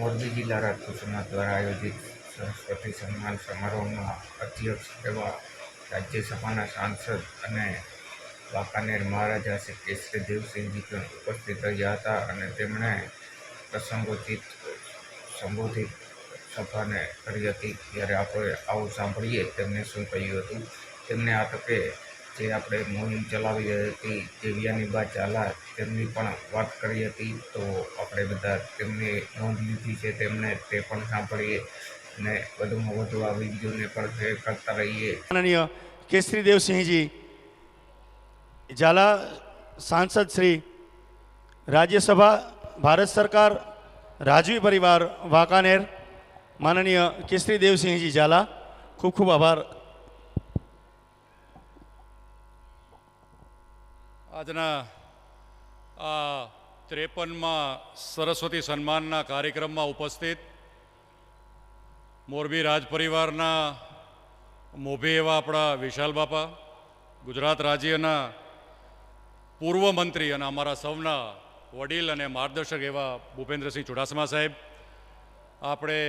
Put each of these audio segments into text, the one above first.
મોરબી જિલ્લા રાજપૂત દ્વારા આયોજિત સરસ્વતી સન્માન સમારોહમાં અધ્યક્ષ એવા રાજ્યસભાના સાંસદ અને વાંકાનેર મહારાજા શ્રી કેસરી દેવસિંહજી પણ ઉપસ્થિત રહ્યા હતા અને તેમણે પ્રસંગોચિત સંબોધિત સભાને કરી હતી. ત્યારે આપણે આવું સાંભળીએ તેમને શું કહ્યું હતું? તેમને આ તકે જે આપણે મુહિમ ચલાવી હતી દેવ્યાનીબા ઝાલા તેમની પણ વાત કરી હતી, તો આપણે બધા તેમની નોંધ લીધી છે, તેમને તે પણ સાંભળીએ અને વધુમાં વધુ આ વિડીયોને પણ શેર કરતા રહીએ. માનનીય કેસરી દેવસિંહજી, ઝાલા સાંસદ શ્રી, રાજ્યસભા, ભારત સરકાર, રાજવી પરિવાર, વાંકાનેર. માનનીય કેસરી દેવસિંહજી ઝાલા, ખૂબ ખૂબ આભાર. આજના, આ ત્રેપનમાં સરસ્વતી સન્માનના કાર્યક્રમમાં ઉપસ્થિત મોરબી રાજ પરિવારના મોભી એવા આપણા વિશાલ બાપા, ગુજરાત રાજ્યના પૂર્વ મંત્રી અને અમારા સૌના વડીલ અને માર્ગદર્શક એવા ભૂપેન્દ્રસિંહ ચુડાસમા સાહેબ. આપણે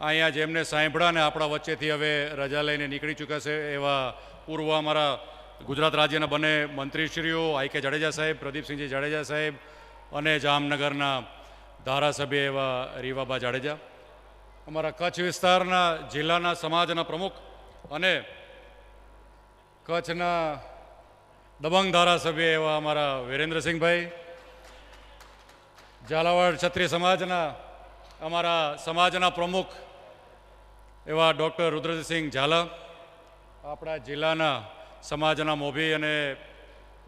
અહીંયા જેમને સાંભળ્યા ને આપણા વચ્ચેથી હવે રજા લઈને નીકળી ચૂક્યા છે એવા પૂર્વ અમારા ગુજરાત રાજ્યના બંને મંત્રીશ્રીઓ, આઈ કે જાડેજા સાહેબ, પ્રદીપસિંહજી જાડેજા સાહેબ અને જામનગરના ધારાસભ્ય એવા રીવાબા જાડેજા. અમારા કચ્છ વિસ્તારના જિલ્લાના સમાજના પ્રમુખ અને કચ્છના દબંગ ધારાસભ્ય એવા અમારા વિરેન્દ્રસિંહભાઈ. ઝાલાવાડ ક્ષત્રિય સમાજના અમારા સમાજના પ્રમુખ એવા ડૉક્ટર રુદ્રસિંહ ઝાલા. આપણા જિલ્લાના સમાજના મોભી અને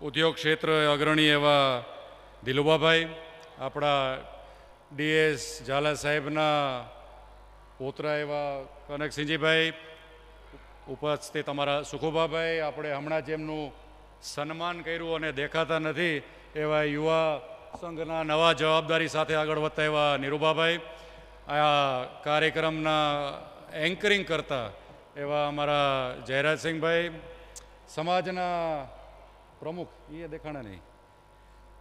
ઉદ્યોગ ક્ષેત્ર અગ્રણી એવા દિલુબાભાઈ, આપણા ડીએસ ઝાલા સાહેબના પોતરા એવા કનકસિંહજીભાઈ ઉપસ્થિત અમારા સુખુભાભાઈ, આપણે હમણાં જેમનું સન્માન કર્યું અને દેખાતા નથી એવા યુવા સંઘના નવા જવાબદારી સાથે આગળ વધતા એવા નિરૂભાભાઈ આ કાર્યક્રમના એન્કરિંગ કરતા એવા અમારા જયરાજસિંહભાઈ સમાજના પ્રમુખ, એ દેખાણા નહીં.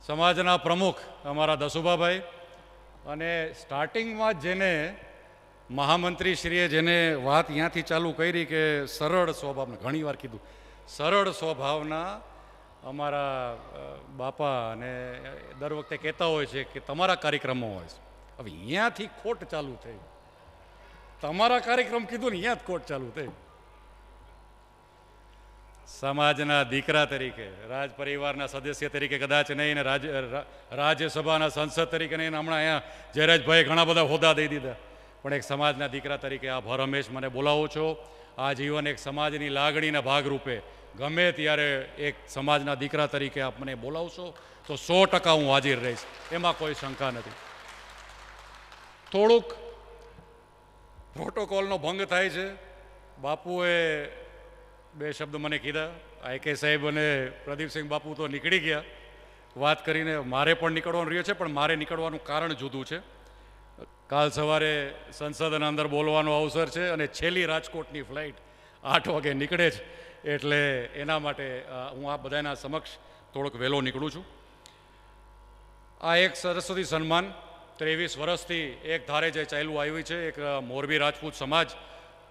સમાજના પ્રમુખ અમારા દસુભાભાઈ અને સ્ટાર્ટિંગમાં જેને મહામંત્રીશ્રીએ જેને વાત ત્યાંથી ચાલુ કરી કે સરળ સ્વભાવના, ઘણી વાર કીધું, સરળ સ્વભાવના અમારા બાપા અને દર વખતે કહેતા હોય છે કે તમારા કાર્યક્રમો હોય છે. હવે અહીંયાથી ખોટ ચાલુ થઈ. તમારા કાર્યક્રમ કીધું ને અહીંયા જ ખોટ ચાલુ થઈ. સમાજના દીકરા તરીકે રાજ પરિવારના સદસ્ય તરીકે કદાચ નહીં ને રાજ રાજ્યસભાના સંસદ તરીકે નહીં હમણાં અહીંયા જયરાજભાઈ ઘણા બધા હોદ્દા દઈ દીધા. પણ એક સમાજના દીકરા તરીકે આ ભર મને બોલાવો છો. આ જીવન એક સમાજની લાગણીના ભાગરૂપે ગમે ત્યારે એક સમાજના દીકરા તરીકે આપ મને બોલાવશો તો સો ટકા હું હાજર રહીશ. એમાં કોઈ શંકા નથી. થોડુંક પ્રોટોકોલનો ભંગ થાય છે. બાપુએ બે શબ્દ મને કીધા. આઈકે સાહેબ અને પ્રદીપસિંહ બાપુ તો નીકળી ગયા. વાત કરીને મારે પણ નીકળવાનું રહ્યું છે, પણ મારે નીકળવાનું કારણ જુદું છે. કાલ સવારે સંસદના અંદર બોલવાનો અવસર છે અને છેલ્લી રાજકોટની ફ્લાઇટ આઠ વાગે નીકળે છે. એટલે એના માટે હું આ બધાના સમક્ષ થોડોક વહેલો નીકળું છું. આ એક સરસ્વતી સન્માન ત્રેવીસ વર્ષથી એક ધારે જે ચાલ્યું આવ્યું છે, એક મોરબી રાજપૂત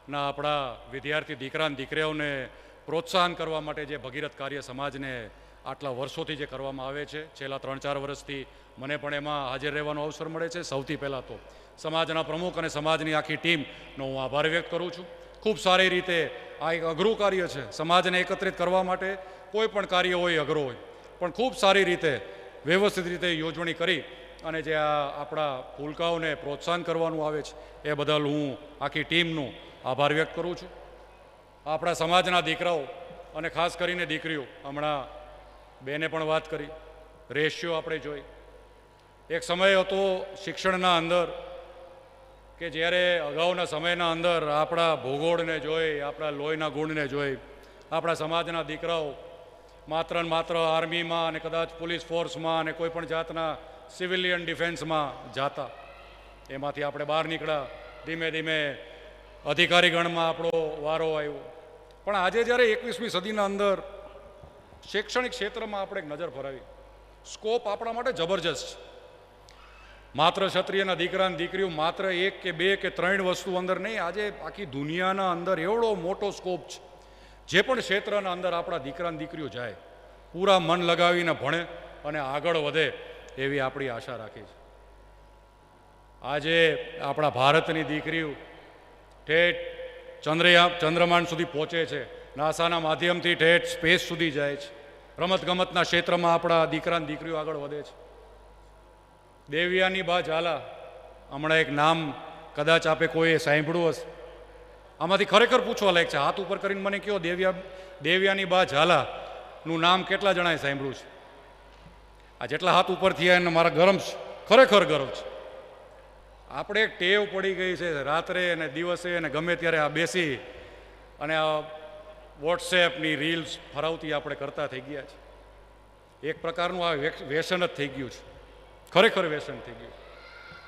સમાજના આપણા વિદ્યાર્થી દીકરા અને દીકરીઓને પ્રોત્સાહન કરવા માટે જે ભગીરથ કાર્ય સમાજને આટલા વર્ષોથી જે કરવામાં આવે છે, છેલ્લા ત્રણ ચાર વર્ષથી મને પણ એમાં હાજર રહેવાનો અવસર મળે છે. સૌથી પહેલાં તો સમાજના પ્રમુખ અને સમાજની આખી ટીમનો હું આભાર વ્યક્ત કરું છું. ખૂબ સારી રીતે આ એક અઘરું કાર્ય છે સમાજને એકત્રિત કરવા માટે. કોઈ પણ કાર્ય હોય, અઘરો હોય. પણ ખૂબ સારી રીતે, વ્યવસ્થિત રીતે યોજવણી કરી અને જે આ આપણા ભૂલકાઓને પ્રોત્સાહન કરવાનું આવે છે, એ બદલ હું આખી ટીમનો આભાર વ્યક્ત કરું છું. આપણા સમાજના દીકરાઓ અને ખાસ કરીને દીકરીઓ, હમણાં બેને પણ વાત કરી, રેશિયો આપણે જોઈ. એક સમય હતો શિક્ષણના અંદર કે જ્યારે અગાઉના સમયના અંદર આપણા ભૂગોળને જોઈ, આપણા લોહીના ગુણને જોઈ, આપણા સમાજના દીકરાઓ માત્ર ને માત્ર આર્મીમાં અને કદાચ પોલીસ ફોર્સમાં અને કોઈ પણ જાતના સિવિલિયન ડિફેન્સમાં જાતા. એમાંથી આપણે બહાર નીકળ્યા. ધીમે ધીમે અધિકારીગણમાં આપણો વારો આવ્યો. પણ આજે જ્યારે એકવીસમી સદીના અંદર શૈક્ષણિક ક્ષેત્રમાં આપણે એક નજર ફરાવી. સ્કોપ આપણા માટે જબરજસ્ત છે. માત્ર ક્ષત્રિયના દીકરા અને દીકરીઓ માત્ર એક કે બે કે ત્રણ વસ્તુ અંદર નહીં, આજે આખી દુનિયાના અંદર એવડો મોટો સ્કોપ છે. જે પણ ક્ષેત્રના અંદર આપણા દીકરા અને દીકરીઓ જાય, પૂરા મન લગાવીને ભણે અને આગળ વધે એવી આપણી આશા રાખી છે. આજે આપણા ભારતની દીકરીઓ ઠેઠ ચંદ્રયા ચંદ્રમાન સુધી પહોંચે છે. નાસાના માધ્યમથી ઠેઠ સ્પેસ સુધી જાય છે. રમતગમતના ક્ષેત્રમાં આપણા દીકરા દીકરીઓ આગળ વધે છે. દેવિયાની બા ઝાલા, હમણાં એક નામ કદાચ આપે કોઈએ સાંભળ્યું હશે. આમાંથી ખરેખર પૂછવા લાયક છે, હાથ ઉપર કરીને મને કહો દેવ્યા, દેવિયાની બા ઝાલાનું નામ કેટલા જણાએ સાંભળ્યું છે? આ જેટલા હાથ ઉપર થયા એને મારા ગરમ છે ખરેખર ગર્વ છે. આપણે એક ટેવ પડી ગઈ છે રાત્રે અને દિવસે અને ગમે ત્યારે આ બેસી અને આ વોટ્સએપની રીલ્સ ફરાવતી આપણે કરતા થઈ ગયા છે. એક પ્રકારનું આ વ્યસન જ થઈ ગયું છે. ખરેખર વ્યસન થઈ ગયું.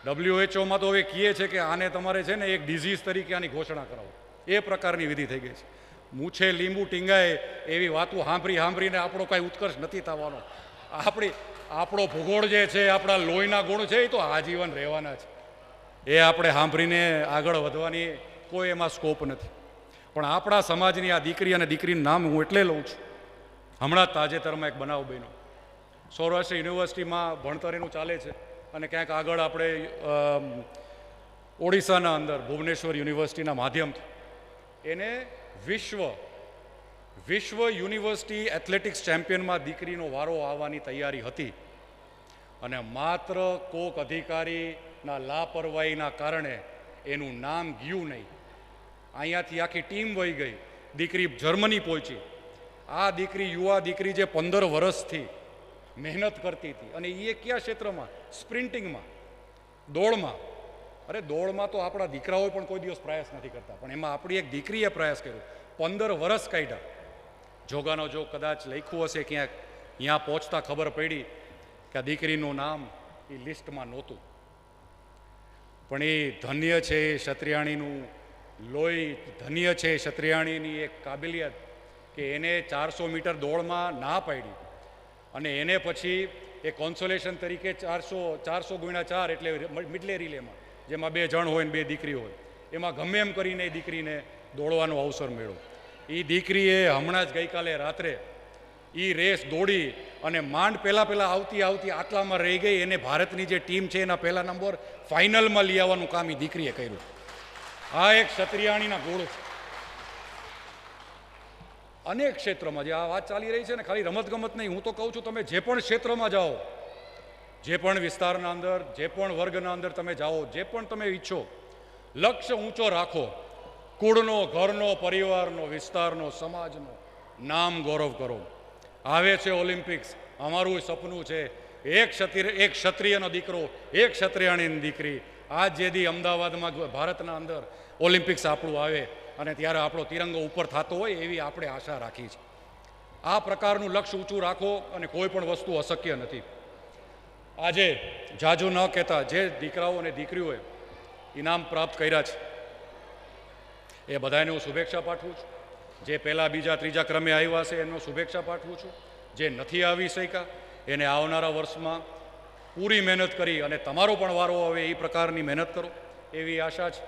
ડબ્લ્યુએચઓમાં તો હવે કહે છે કે આને તમારે છે ને એક ડિઝીઝ તરીકે આની ઘોષણા કરાવો. એ પ્રકારની વિધિ થઈ ગઈ છે. મૂછે લીંબુ ટીંગાય એવી વાતો સાંભળી સાંભળીને આપણો કાંઈ ઉત્કર્ષ નથી થવાનો. આપણી, આપણો ભૂગોળ જે છે, આપણા લોહીના ગુણ છે, એ તો આજીવન રહેવાના છે. એ આપણે સાંભળીને આગળ વધવાની કોઈ એમાં સ્કોપ નથી. પણ આપણા સમાજની આ દીકરી અને દીકરીનું નામ હું એટલે લઉં છું. હમણાં તાજેતરમાં એક બનાવ બન્યો. સૌરાષ્ટ્ર યુનિવર્સિટીમાં ભણતર એનું ચાલે છે અને ક્યાંક આગળ આપણે ઓડિશાના અંદર ભુવનેશ્વર યુનિવર્સિટીના માધ્યમથી. એને વિશ્વ વિશ્વ યુનિવર્સિટી એથ્લેટિક્સ ચેમ્પિયનમાં દીકરીનો વારો આવવાની તૈયારી હતી. અને માત્ર કોક અધિકારીના લાપરવાહીના કારણે એનું નામ ગયું નહીં. અહીંયાથી આખી ટીમ વહી ગઈ. દીકરી જર્મની પહોંચી. આ દીકરી યુવા દીકરી જે પંદર વર્ષથી મહેનત કરતી હતી અને એ કયા ક્ષેત્રમાં? સ્પ્રિન્ટિંગમાં. દોડમાં. અરે દોડમાં તો આપણા દીકરાઓ પણ કોઈ દિવસ પ્રયાસ નથી કરતા, પણ એમાં આપણી એક દીકરીએ પ્રયાસ કર્યો. પંદર વર્ષ કાઢ્યા. જોગાનો જો કદાચ લખ્યું હશે ક્યાંક, ત્યાં પહોંચતા ખબર પડી કે આ દીકરીનું નામ એ લિસ્ટમાં નહોતું. પણ એ ધન્ય છે ક્ષત્રિયાણીનું, લોહી ધન્ય છે ક્ષત્રિયાણીની એક કાબિલિયત કે એને ચારસો મીટર દોડમાં ના પાડી. અને એને પછી એ કોન્સોલેશન તરીકે ચારસો ચારસો ગુણ્યા ચાર એટલે મિડલે રિલેમાં જેમાં બે જણ હોય ને બે દીકરી હોય. એમાં ગમે એમ કરીને એ દીકરીને દોડવાનો અવસર મળ્યો એ દીકરીએ હમણાં જ ગઈકાલે રાત્રે એ રેસ દોડી અને માંડ પહેલાં પહેલાં આવતી આવતી આટલામાં રહી ગઈ. એને ભારતની જે ટીમ છે એના પહેલા નંબર ફાઇનલમાં લઈ આવવાનું કામ એ દીકરીએ કર્યું. આ એક ક્ષત્રિયાણીના છે. અનેક ક્ષેત્રોમાં જે આ વાત ચાલી રહી છે ને ખાલી રમતગમત નહીં, હું તો કહું છું તમે જે પણ ક્ષેત્રમાં જાઓ, જે પણ વિસ્તારના અંદર, જે પણ વર્ગના અંદર તમે જાઓ, જે પણ તમે ઈચ્છો, લક્ષ્ય ઊંચો રાખો. કુળનો, ઘરનો, પરિવારનો, વિસ્તારનો, સમાજનો નામ ગૌરવ કરો. આવે છે ઓલિમ્પિક્સ અમારું સપનું છે એક ક્ષત્રિય એક ક્ષત્રિયનો દીકરો, એક ક્ષત્રિયાણીની દીકરી. આજ જે દી અમદાવાદમાં ભારતના અંદર ઓલિમ્પિક્સ આપણું આવે અને ત્યારે આપણો તિરંગો ઉપર થતો હોય એવી આપણે આશા રાખી છે. આ પ્રકારનું લક્ષ્ય ઊંચું રાખો અને કોઈ પણ વસ્તુ અશક્ય નથી. આજે જાજુ ન કહેતા જે દીકરાઓ અને દીકરીઓએ ઇનામ પ્રાપ્ત કર્યા છે, એ બધાને હું શુભેચ્છા પાઠવું છું. જે પહેલાં બીજા ત્રીજા ક્રમે આવ્યા છે એનો શુભેચ્છા પાઠવું છું. જે નથી આવી શક્યા, એને આવનારા વર્ષમાં પૂરી મહેનત કરી અને તમારો પણ વારો આવે એ પ્રકારની મહેનત કરો, એવી આશા છે.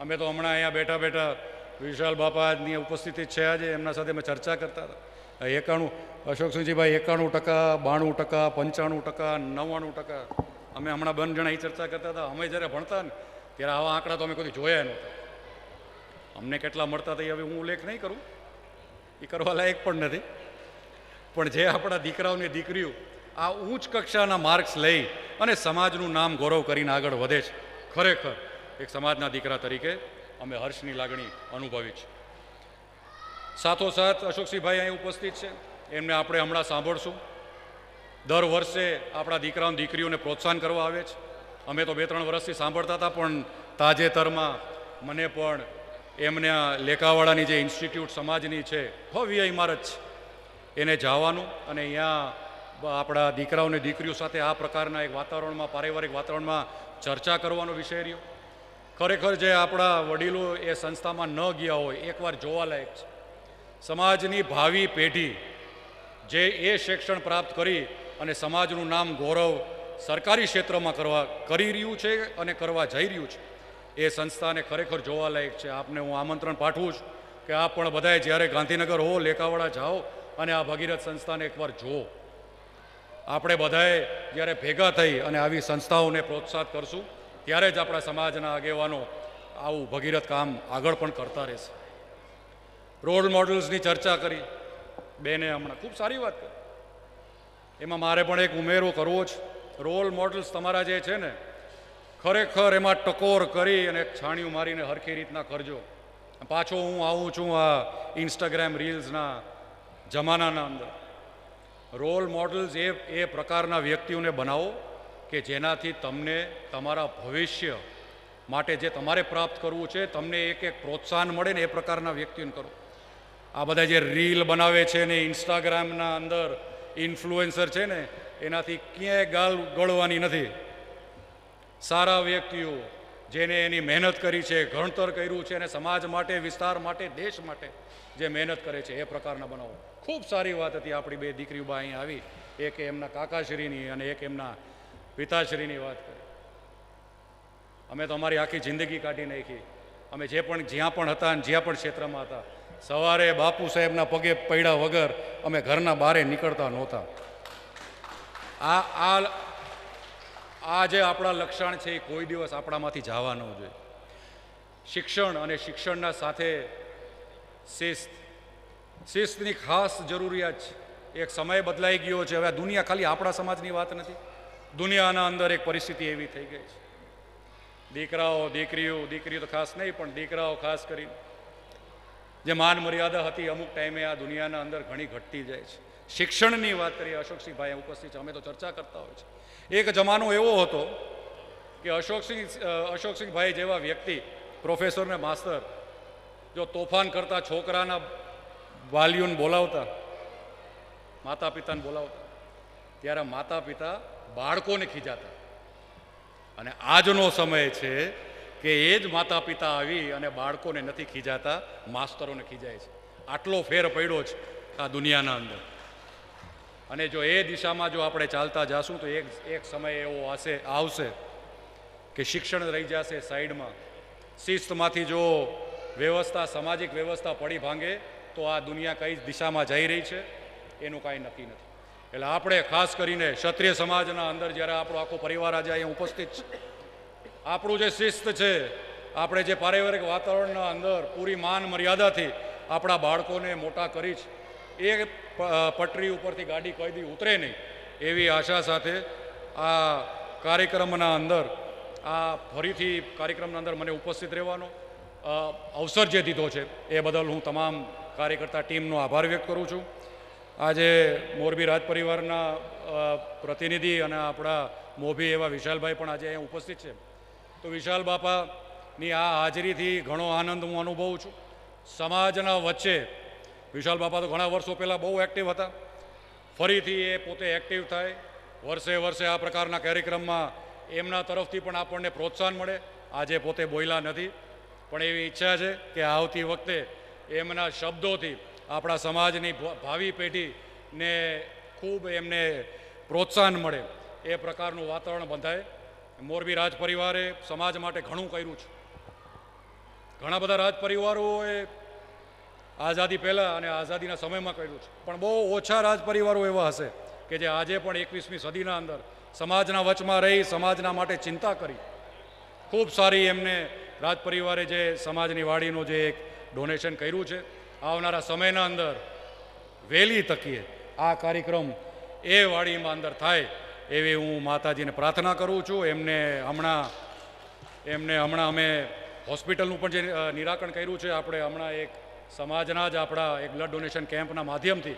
અમે તો હમણાં અહીંયા બેઠા બેઠા વિશાલ બાપાની ઉપસ્થિતિ છે આજે, એમના સાથે અમે ચર્ચા કરતા હતા. એકાણું, અશોકસિંહજીભાઈ એકાણું ટકા, બાણું ટકા, પંચાણું ટકા, નવ્વાણું ટકા. અમે હમણાં બંધ જણા એ ચર્ચા કરતા હતા. અમે જ્યારે ભણતા ને, ત્યારે આવા આંકડા તો અમે કોઈ જોયા નહોતા. અમને કેટલા મળતા હતા એ હવે હું ઉલ્લેખ નહીં કરું. એ કરવા લાયક પણ નથી. પણ જે આપણા દીકરાઓને દીકરીઓ આ ઉચ્ચ કક્ષાના માર્ક્સ લઈ અને સમાજનું નામ ગૌરવ કરીને આગળ વધે છે, ખરેખર એક સમાજના દીકરા તરીકે અમે હર્ષની લાગણી અનુભવી છે સાથોસાથ અશોકસિંહભાઈ અહીં ઉપસ્થિત છે. એમને આપણે હમણાં સાંભળશું. દર વર્ષે આપણા દીકરાઓ દીકરીઓને પ્રોત્સાહન કરવા આવે છે. અમે તો બે ત્રણ વર્ષથી સાંભળતા હતા, પણ તાજેતરમાં મને પણ એમને આ લેખાવાળાની જે ઇન્સ્ટિટ્યૂટ સમાજની છે, ભવ્ય ઇમારત છે. એને જવાનું અને અહીંયા આપણા દીકરાઓ અને દીકરીઓ સાથે આ પ્રકારના એક વાતાવરણમાં, પારિવારિક વાતાવરણમાં ચર્ચા કરવાનો વિષય રહ્યો. ખરેખર જે આપણા વડીલો એ સંસ્થામાં ન ગયા હોય, એકવાર જોવાલાયક છે. સમાજની ભાવિ પેઢી જે એ શિક્ષણ પ્રાપ્ત કરી અને સમાજનું નામ ગૌરવ સરકારી ક્ષેત્રમાં કરવા, કરી રહ્યું છે અને કરવા જઈ રહ્યું છે. એ સંસ્થાને ખરેખર જોવાલાયક છે. આપને હું આમંત્રણ પાઠવું છું કે આપ પણ બધાએ જ્યારે ગાંધીનગર હો, લેકાવાડા જાઓ અને આ ભગીરથ સંસ્થાને એકવાર જુઓ. આપણે બધાએ જ્યારે ભેગા થઈ અને આવી સંસ્થાઓને પ્રોત્સાહિત કરશું, ત્યારે જ આપણા સમાજના આગેવાનો આવું ભગીરથ કામ આગળ પણ કરતા રહેશે. રોલ મોડલ્સની ચર્ચા કરી. બેને હમણાં ખૂબ સારી વાત કરી. એમાં મારે પણ એક ઉમેરો કરવો છે. રોલ મોડલ્સ તમારા જે છે ને ખરેખર એમાં ટકોર કરી અને છાણિયું મારીને હરખી રીતના કરજો. પાછો હું આવું છું આ ઇન્સ્ટાગ્રામ રીલ્સના જમાનાના અંદર. રોલ મોડલ્સ એ એ પ્રકારના વ્યક્તિઓને બનાવો કે જેનાથી તમને તમારા ભવિષ્ય માટે જે તમારે પ્રાપ્ત કરવું છે, તમને એક એક પ્રોત્સાહન મળે ને એ પ્રકારના વ્યક્તિઓને કરો. આ બધા જે રીલ બનાવે છે ને ઇન્સ્ટાગ્રામના અંદર ઇન્ફ્લુએન્સર છે ને, એનાથી ક્યાંય ગાલ ગળવાની નથી. સારા વ્યક્તિઓ જેને એની મહેનત કરી છે, ઘણતર કર્યું છે અને સમાજ માટે, વિસ્તાર માટે, દેશ માટે જે મહેનત કરે છે, એ પ્રકારના બનાવો. ખૂબ સારી વાત હતી આપણી બે દીકરીઓ બા અહીં આવી. એક એમના કાકાશ્રીની અને એક એમના પિતાશ્રીની વાત કરી. અમે તો અમારી આખી જિંદગી કાઢી નાખી. અમે જે પણ, જ્યાં પણ હતા અને જ્યાં પણ ક્ષેત્રમાં હતા, સવારે બાપુ સાહેબના પગે પડ્યા વગર અમે ઘરના બારે નીકળતા નહોતા. આ આ આ જે આપણા લક્ષણ છે એ કોઈ દિવસ આપણામાંથી જવા ન જોઈએ. શિક્ષણ અને શિક્ષણના સાથે શિસ્ત. શિસ્તની ખાસ જરૂરિયાત છે. એક સમય બદલાઈ ગયો છે, હવે દુનિયા ખાલી આપણા સમાજની વાત નથી. દુનિયાના અંદર એક પરિસ્થિતિ એવી થઈ ગઈ છે. દીકરાઓ, દીકરીઓ દીકરીઓ તો ખાસ નહીં, પણ દીકરાઓ ખાસ કરી જે માન મર્યાદા હતી, અમુક ટાઈમે આ દુનિયાના અંદર ઘણી ઘટતી જાય છે. શિક્ષણની વાત કરીએ, અશોકસિંહભાઈ ઉપસ્થિત છે. અમે તો ચર્ચા કરતા હોય છે. એક જમાનો એવો હતો કે અશોકસિંહ અશોકસિંહભાઈ જેવા વ્યક્તિ, પ્રોફેસર ને માસ્તર, જો તોફાન કરતા છોકરાના વાલીઓને બોલાવતા માતા પિતાને બોલાવતા, ત્યારે માતા પિતા બાળકોને ખીજાતા. અને આજનો સમય છે કે એ જ માતા પિતા આવી અને બાળકોને નથી ખીજાતા, માસ્તરોને ખીજાય છે. આટલો ફેર પડ્યો છે આ દુનિયાના અંદર. અને જો એ દિશામાં જો આપણે ચાલતા જાશું, તો એક એક સમય એવો હશે, આવશે કે શિક્ષણ રહી જશે સાઈડમાં. શિસ્તમાંથી જો વ્યવસ્થા, સામાજિક વ્યવસ્થા પડી ભાંગે, તો આ દુનિયા કઈ દિશામાં જઈ રહી છે, એનું કાંઈ નક્કી નથી. એટલે આપણે ખાસ કરીને ક્ષત્રિય સમાજના અંદર જ્યારે આપણો આખો પરિવાર આજે અહીંયા ઉપસ્થિત છે, આપણું જે શિસ્ત છે, આપણે જે પારિવારિક વાતાવરણના અંદર પૂરી માન મર્યાદાથી આપણા બાળકોને મોટા કરી છે, એ પટરી ઉપરથી ગાડી કોઈ દી ઉતરે નહીં. એવી આશા સાથે આ કાર્યક્રમના અંદર, આ ફરીથી કાર્યક્રમના અંદર મને ઉપસ્થિત રહેવાનો અવસર જે દીધો છે, એ બદલ હું તમામ કાર્યકર્તા ટીમનો આભાર વ્યક્ત કરું છું. આજે મોરબી રાજ પરિવારના પ્રતિનિધિ અને આપણા મોભી એવા વિશાલભાઈ પણ આજે અહીંયા ઉપસ્થિત છે. તો વિશાલ બાપાની આ હાજરીથી ઘણો આનંદ હું અનુભવું છું. સમાજના વચ્ચે વિશાલ બાપા તો ઘણા વર્ષો પહેલાં બહુ એક્ટિવ હતા. ફરીથી એ પોતે એક્ટિવ થાય. વર્ષે વર્ષે આ પ્રકારના કાર્યક્રમમાં એમના તરફથી પણ આપણને પ્રોત્સાહન મળે. આજે પોતે બોયલા નથી. પણ એવી ઈચ્છા છે કે આવતી વખતે એમના શબ્દોથી આપણા સમાજની ભાવિ પેઢીને ખૂબ એમને પ્રોત્સાહન મળે. એ પ્રકારનું વાતાવરણ બંધાય. મોરબી રાજ પરિવારે સમાજ માટે ઘણું કર્યું છે. ઘણા બધા રાજ પરિવારોએ આઝાદી પહેલાં અને આઝાદીના સમયમાં કર્યું છે. પણ બહુ ઓછા રાજપરિવારો એવા હશે કે જે આજે પણ એકવીસમી સદીના અંદર સમાજના વચમાં રહી, સમાજના માટે ચિંતા કરી. ખૂબ સારી એમને રાજપરિવારે જે સમાજની વાડીનું જે એક ડોનેશન કર્યું છે. આવનારા સમયના અંદર વહેલી તકીએ આ કાર્યક્રમ એ વાડીમાં અંદર થાય એવી હું માતાજીને પ્રાર્થના કરું છું. એમને હમણાં એમને હમણાં અમે હોસ્પિટલનું પણ જે નિરાકરણ કર્યું છે. આપણે હમણાં એક સમાજના જ આપણા એક બ્લડ ડોનેશન કેમ્પના માધ્યમથી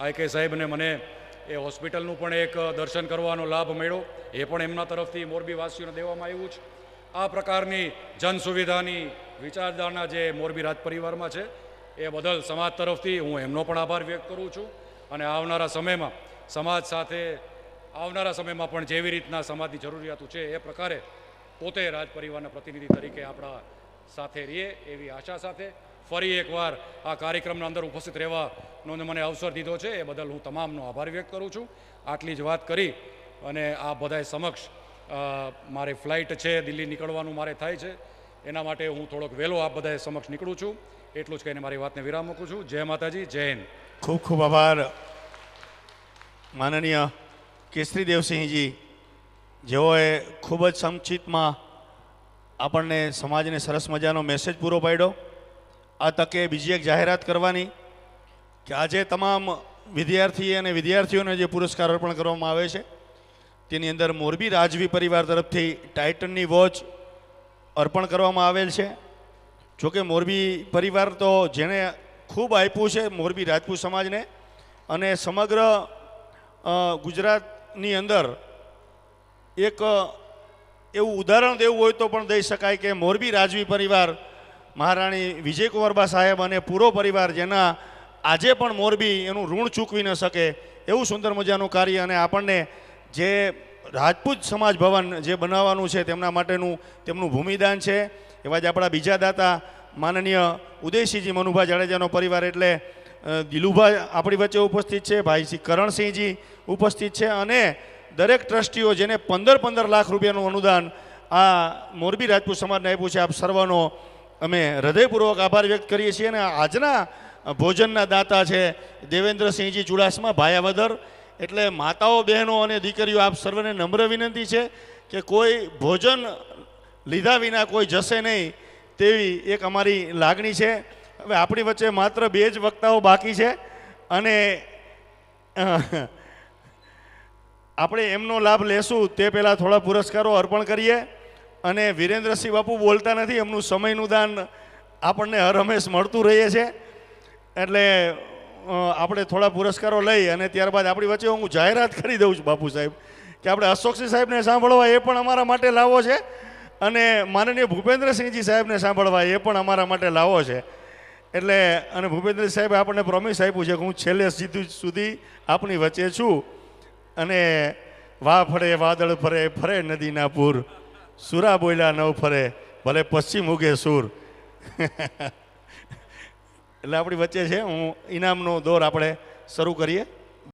આઈ કે સાહેબને મને એ હોસ્પિટલનું પણ એક દર્શન કરવાનો લાભ મળ્યો. એ પણ એમના તરફથી મોરબીવાસીઓને દેવામાં આવ્યું છે. આ પ્રકારની જન સુવિધાની વિચારધારણા જે મોરબી રાજ પરિવારમાં છે, એ બદલ સમાજ તરફથી હું એમનો પણ આભાર વ્યક્ત કરું છું. અને આવનારા સમયમાં સમાજ સાથે, આવનારા સમયમાં પણ જેવી રીતના સમાજની જરૂરિયાતો છે એ પ્રકારે પોતે રાજ પરિવારના પ્રતિનિધિ તરીકે આપણા સાથે રહીએ એવી આશા સાથે ફરી એકવાર આ કાર્યક્રમના અંદર ઉપસ્થિત રહેવાનો મને અવસર દીધો છે. એ બદલ હું તમામનો આભાર વ્યક્ત કરું છું. આટલી જ વાત કરી અને આ બધાય સમક્ષ મારે ફ્લાઇટ છે, દિલ્હી નીકળવાનું મારે થાય છે. એના માટે હું થોડોક વહેલો આ બધાય સમક્ષ નીકળું છું. એટલું જ કહીને મારી વાતને વિરામ મૂકું છું. જય માતાજી, જય હિન્દ. ખૂબ ખૂબ આભાર. માનનીય કેસરી દેવસિંહજી જેઓએ ખૂબ જ સંક્ષિપ્તમાં આપણને સમાજને સરસ મજાનો મેસેજ પૂરો પાડ્યો. આ તકે બીજી એક જાહેરાત કરવાની કે આજે તમામ વિદ્યાર્થી અને વિદ્યાર્થીઓને જે પુરસ્કાર અર્પણ કરવામાં આવે છે, તેની અંદર મોરબી રાજવી પરિવાર તરફથી ટાઇટનની વોચ અર્પણ કરવામાં આવેલ છે. જોકે મોરબી પરિવાર તો જેણે ખૂબ આપ્યું છે મોરબી રાજપૂત સમાજને અને સમગ્ર ગુજરાતની અંદર એક એવું ઉદાહરણ દેવું હોય તો પણ દઈ શકાય કે મોરબી રાજવી પરિવાર મહારાણી વિજયકુંવરબા સાહેબ અને પૂરો પરિવાર જેના આજે પણ મોરબી એનું ઋણ ચૂકવી ન શકે એવું સુંદર મજાનું કાર્ય અને આપણને જે રાજપૂત સમાજ ભવન જે બનાવવાનું છે તેમના માટેનું તેમનું ભૂમિદાન છે. એવા જ આપણા બીજા દાતા માનનીય ઉદયસિંહજી મનુભા જાડેજાનો પરિવાર એટલે દિલુભા આપણી વચ્ચે ઉપસ્થિત છે ભાઈ કરણસિંહજી ઉપસ્થિત છે અને દરેક ટ્રસ્ટીઓ જેને પંદર પંદર લાખ રૂપિયાનું અનુદાન આ મોરબી રાજપૂત સમાજને આપ્યું છે. આપ સર્વનો અમે હૃદયપૂર્વક આભાર વ્યક્ત કરીએ છીએ અને આજના ભોજનના દાતા છે દેવેન્દ્રસિંહજી ચુડાસમા ભાયાવદર એટલે માતાઓ, બહેનો અને દીકરીઓ, આપ સર્વને નમ્ર વિનંતી છે કે કોઈ ભોજન લીધા વિના કોઈ જશે નહીં તેવી એક અમારી લાગણી છે. હવે આપણી વચ્ચે માત્ર બે જ વક્તાઓ બાકી છે અને આપણે એમનો લાભ લેશું તે પહેલાં થોડા પુરસ્કારો અર્પણ કરીએ. અને વિરેન્દ્રસિંહ બાપુ બોલતા નથી, એમનું સમયનું દાન આપણને હર હંમેશ મળતું રહીએ છે. એટલે આપણે થોડા પુરસ્કારો લઈ અને ત્યારબાદ આપણી વચ્ચે હું જાહેરાત કરી દઉં છું બાપુ સાહેબ, કે આપણે અશોકસિંહ સાહેબને સાંભળવા એ પણ અમારા માટે લાવો છે અને માનનીય ભૂપેન્દ્રસિંહજી સાહેબને સાંભળવા એ પણ અમારા માટે લાવો છે. એટલે, અને ભૂપેન્દ્ર સાહેબે આપણને પ્રોમિસ આપ્યું છે કે હું છેલ્લે સીધું સુધી આપની વચ્ચે છું. અને વા ફરે વાદળ ફરે ફરે નદીના પૂર. સુરા બોયલા નવ ફરે. ભલે પશ્ચિમ ઉગે સૂર. એટલે આપણી વચ્ચે છે, હું ઇનામનો દોર આપણે શરૂ કરીએ.